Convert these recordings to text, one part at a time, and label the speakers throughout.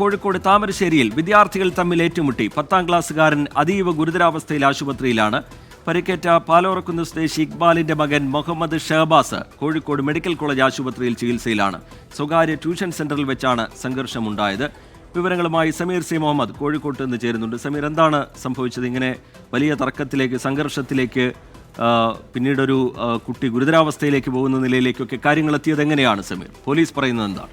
Speaker 1: കോഴിക്കോട് താമരശ്ശേരിയിൽ വിദ്യാർത്ഥികൾ തമ്മിൽ ഏറ്റുമുട്ടി. പത്താം ക്ലാസ്സുകാരൻ അതീവ ഗുരുതരാവസ്ഥയിൽ ആശുപത്രിയിലാണ്. പരിക്കേറ്റ പാലോറക്കുന്ന് സ്വദേശി ഇക്ബാലിന്റെ മകൻ മുഹമ്മദ് ഷഹബാസ് കോഴിക്കോട് മെഡിക്കൽ കോളേജ് ആശുപത്രിയിൽ ചികിത്സയിലാണ്. സ്വകാര്യ ട്യൂഷൻ സെന്ററിൽ വെച്ചാണ് സംഘർഷമുണ്ടായത്. വിവരങ്ങളുമായി സമീർ സി മുഹമ്മദ് കോഴിക്കോട്ട് നിന്ന് ചേരുന്നുണ്ട്. സമീർ എന്താണ് സംഭവിച്ചത്? ഇങ്ങനെ വലിയ തർക്കത്തിലേക്ക് സംഘർഷത്തിലേക്ക് പിന്നീടൊരു കുട്ടി ഗുരുതരാവസ്ഥയിലേക്ക് പോകുന്ന നിലയിലേക്കൊക്കെ കാര്യങ്ങൾ എത്തിയത് എങ്ങനെയാണ് സമീർ? പോലീസ് പറയുന്നത് എന്താണ്?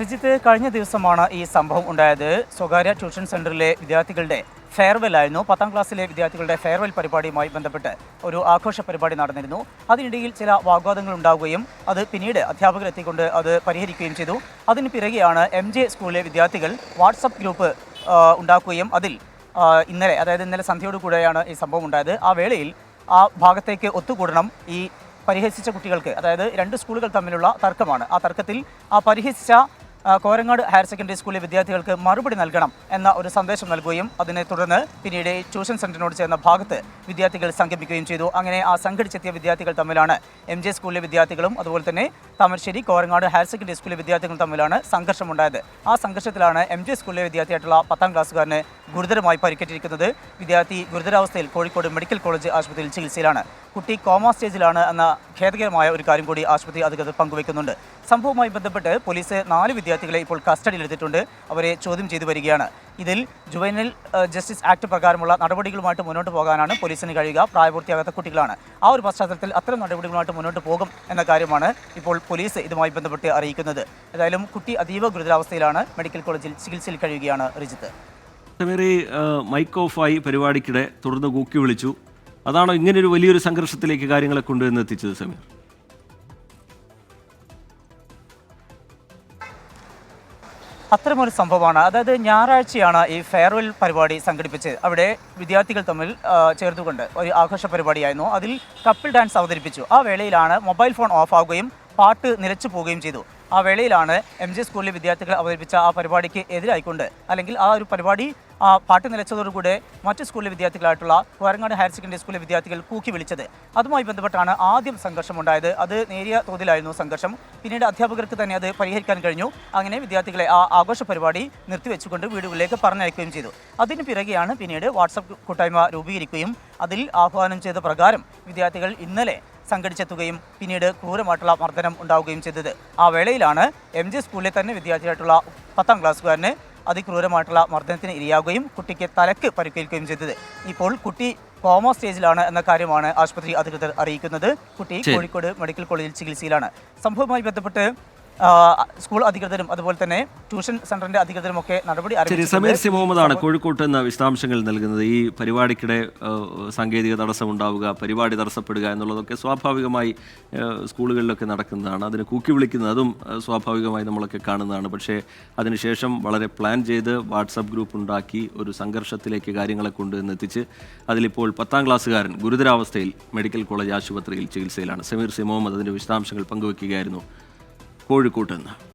Speaker 2: രജിത്ത് കഴിഞ്ഞ ദിവസമാണ് ഈ സംഭവം ഉണ്ടായത്. സ്വകാര്യ ട്യൂഷൻ സെന്ററിലെ വിദ്യാർത്ഥികളുടെ ഫെയർവെൽ ആയിരുന്നു പത്താം ക്ലാസ്സിലെ വിദ്യാർത്ഥികളുടെ ഫെയർവെൽ പരിപാടിയുമായി ബന്ധപ്പെട്ട് ഒരു ആഘോഷ പരിപാടി നടന്നിരുന്നു. അതിനിടയിൽ ചില വാഗ്വാദങ്ങൾ ഉണ്ടാവുകയും അത് പിന്നീട് അധ്യാപകരെത്തിക്കൊണ്ട് അത് പരിഹരിക്കുകയും ചെയ്തു. അതിന് പിറകെയാണ് എം ജെ സ്കൂളിലെ വിദ്യാർത്ഥികൾ വാട്സപ്പ് ഗ്രൂപ്പ് ഉണ്ടാക്കുകയും അതിൽ ഇന്നലെ അതായത് ഇന്നലെ സന്ധ്യയോടുകൂടെയാണ് ഈ സംഭവം ഉണ്ടായത്. ആ വേളയിൽ ആ ഭാഗത്തേക്ക് ഒത്തുകൂടണം ഈ പരിഹസിച്ച കുട്ടികൾക്ക് അതായത് രണ്ട് സ്കൂളുകൾ തമ്മിലുള്ള തർക്കമാണ്. ആ തർക്കത്തിൽ ആ പരിഹസിച്ച കോരങ്ങാട് ഹയർ സെക്കൻഡറി സ്കൂളിലെ വിദ്യാർത്ഥികൾക്ക് മറുപടി നൽകണം എന്ന ഒരു സന്ദേശം നൽകുകയും അതിനെ തുടർന്ന് പിന്നീട് ട്യൂഷൻ സെന്ററിനോട് ചേർന്ന ഭാഗത്ത് വിദ്യാർത്ഥികൾ സംഘടിപ്പിക്കുകയും ചെയ്തു. അങ്ങനെ ആ സംഘടിച്ചെത്തിയ വിദ്യാർത്ഥികൾ തമ്മിലാണ് എം ജെ സ്കൂളിലെ വിദ്യാർത്ഥികളും അതുപോലെ തന്നെ താമരശ്ശേരി കോരങ്ങാട് ഹയർ സെക്കൻഡറി സ്കൂളിലെ വിദ്യാർത്ഥികളും തമ്മിലാണ് സംഘർഷമുണ്ടായത്. ആ സംഘർഷത്തിലാണ് എം ജെ സ്കൂളിലെ വിദ്യാർത്ഥിയായിട്ടുള്ള പത്താം ക്ലാസ്സുകാരന് ഗുരുതരമായി പരിക്കേറ്റിരിക്കുന്നത്. വിദ്യാർത്ഥി ഗുരുതരാവസ്ഥയിൽ കോഴിക്കോട് മെഡിക്കൽ കോളേജ് ആശുപത്രിയിൽ ചികിത്സയിലാണ്. കുട്ടി കോമ സ്റ്റേജിലാണ് എന്ന ഖേദകരമായ ഒരു കാര്യം കൂടി ആശുപത്രി അധികൃതർ പങ്കുവയ്ക്കുന്നുണ്ട് സംഭവവുമായി ബന്ധപ്പെട്ട് പോലീസ് നാല് വിദ്യാർത്ഥികളെ ഇപ്പോൾ കസ്റ്റഡിയിലെടുത്തിട്ടുണ്ട്. അവരെ ചോദ്യം ചെയ്തു വരികയാണ്. ഇതിൽ ജുവൈനൽ ജസ്റ്റിസ് ആക്ട് പ്രകാരമുള്ള നടപടികളുമായിട്ട് മുന്നോട്ട് പോകാനാണ് പോലീസിന് കഴിയുക. പ്രായപൂർത്തിയാകാത്ത കുട്ടികളാണ്. ആ ഒരു പശ്ചാത്തലത്തിൽ അത്തരം നടപടികളുമായിട്ട് മുന്നോട്ട് പോകും എന്ന കാര്യമാണ് ഇപ്പോൾ പോലീസ് ഇതുമായി ബന്ധപ്പെട്ട് അറിയിക്കുന്നത്. ഏതായാലും കുട്ടി അതീവ ഗുരുതരാവസ്ഥയിലാണ്. മെഡിക്കൽ കോളേജിൽ ചികിത്സയിൽ കഴിയുകയാണ് റിജിത്ത്.
Speaker 1: ആ, മൈക്ക് ഓഫായി പരിപാടിക്കിടെ തുടർന്ന് കൂക്കി വിളിച്ചു. അതാണോ ഒരു വലിയൊരു സംഘർഷത്തിലേക്ക് കാര്യങ്ങളെ കൊണ്ടുവന്ന് എത്തിച്ചത് സമീർ.
Speaker 2: അത്തരമൊരു സംഭവമാണ്. അതായത് ഞായറാഴ്ചയാണ് ഈ ഫെയർവെൽ പരിപാടി സംഘടിപ്പിച്ച് അവിടെ വിദ്യാർത്ഥികൾ തമ്മിൽ ചേർത്തുകൊണ്ട് ഒരു ആഘോഷ പരിപാടിയായിരുന്നു. അതിൽ കപ്പിൾ ഡാൻസ് അവതരിപ്പിച്ചു. ആ വേളയിലാണ് മൊബൈൽ ഫോൺ ഓഫ് ആവുകയും പാട്ട് നിലച്ചു പോവുകയും ചെയ്തു. ആ വേളയിലാണ് എം ജി സ്കൂളിലെ വിദ്യാർത്ഥികൾ അവതരിപ്പിച്ച ആ പരിപാടിക്ക് എതിരായിക്കൊണ്ട് അല്ലെങ്കിൽ ആ ഒരു പരിപാടി പാട്ട് നിലച്ചതോടുകൂടെ മറ്റ് സ്കൂളിലെ വിദ്യാർത്ഥികളായിട്ടുള്ള കോരങ്ങാട് ഹയർ സെക്കൻഡറി സ്കൂളിലെ വിദ്യാർത്ഥികൾ കൂക്കി വിളിച്ചത്. അതുമായി ബന്ധപ്പെട്ടാണ് ആദ്യം സംഘർഷമുണ്ടായത്. അത് നേരിയ തോതിലായിരുന്നു സംഘർഷം. പിന്നീട് അധ്യാപകർക്ക് തന്നെ അത് പരിഹരിക്കാൻ കഴിഞ്ഞു. അങ്ങനെ വിദ്യാർത്ഥികളെ ആ ആഘോഷ പരിപാടി നിർത്തിവെച്ചുകൊണ്ട് വീടുകളിലേക്ക് പറഞ്ഞയക്കുകയും ചെയ്തു. അതിന് പിറകെയാണ് പിന്നീട് വാട്സപ്പ് കൂട്ടായ്മ രൂപീകരിക്കുകയും അതിൽ ആഹ്വാനം ചെയ്ത പ്രകാരം വിദ്യാർത്ഥികൾ ഇന്നലെ സംഘടിച്ചെത്തുകയും പിന്നീട് ക്രൂരമായിട്ടുള്ള മർദ്ദനം ഉണ്ടാവുകയും ചെയ്തത്. ആ വേളയിലാണ് എം ജി സ്കൂളിലെ തന്നെ വിദ്യാർത്ഥിയായിട്ടുള്ള പത്താം ക്ലാസ്സുകാരന് അതിക്രൂരമായിട്ടുള്ള മർദ്ദനത്തിന് ഇരയാവുകയും കുട്ടിക്ക് തലക്ക് പരിക്കേൽക്കുകയും ചെയ്തത്. ഇപ്പോൾ കുട്ടി കോമ സ്റ്റേജിലാണ് എന്ന കാര്യമാണ് ആശുപത്രി അധികൃതർ അറിയിക്കുന്നത്. കുട്ടി കോഴിക്കോട് മെഡിക്കൽ കോളേജിൽ ചികിത്സയിലാണ്. സംഭവവുമായി ബന്ധപ്പെട്ട് സ്കൂൾ അധികൃതരും അതുപോലെ തന്നെ ട്യൂഷൻ സെന്ററിന്റെ അധികൃതരും ഒക്കെ നടപടി
Speaker 1: സമീർ. സി മുഹമ്മദാണ് കോഴിക്കോട്ട് എന്ന വിശദാംശങ്ങൾ നൽകുന്നത്. ഈ പരിപാടിക്കിടെ സാങ്കേതിക തടസ്സം ഉണ്ടാവുക പരിപാടി തടസ്സപ്പെടുക എന്നുള്ളതൊക്കെ സ്വാഭാവികമായി സ്കൂളുകളിലൊക്കെ നടക്കുന്നതാണ്. അതിന് കൂക്കി വിളിക്കുന്നത് അതും സ്വാഭാവികമായി നമ്മളൊക്കെ കാണുന്നതാണ്. പക്ഷേ അതിനുശേഷം വളരെ പ്ലാൻ ചെയ്ത് വാട്സപ്പ് ഗ്രൂപ്പ് ഉണ്ടാക്കി ഒരു സംഘർഷത്തിലേക്ക് കാര്യങ്ങളെ കൊണ്ടുവന്ന് എത്തിച്ച് അതിലിപ്പോൾ പത്താം ക്ലാസ്സുകാരൻ ഗുരുതരാവസ്ഥയിൽ മെഡിക്കൽ കോളേജ് ആശുപത്രിയിൽ ചികിത്സയിലാണ്. സമീർ സി മുഹമ്മദ് അതിന്റെ വിശദാംശങ്ങൾ പങ്കുവയ്ക്കുകയായിരുന്നു കോഴിക്കോട്ട് നിന്ന്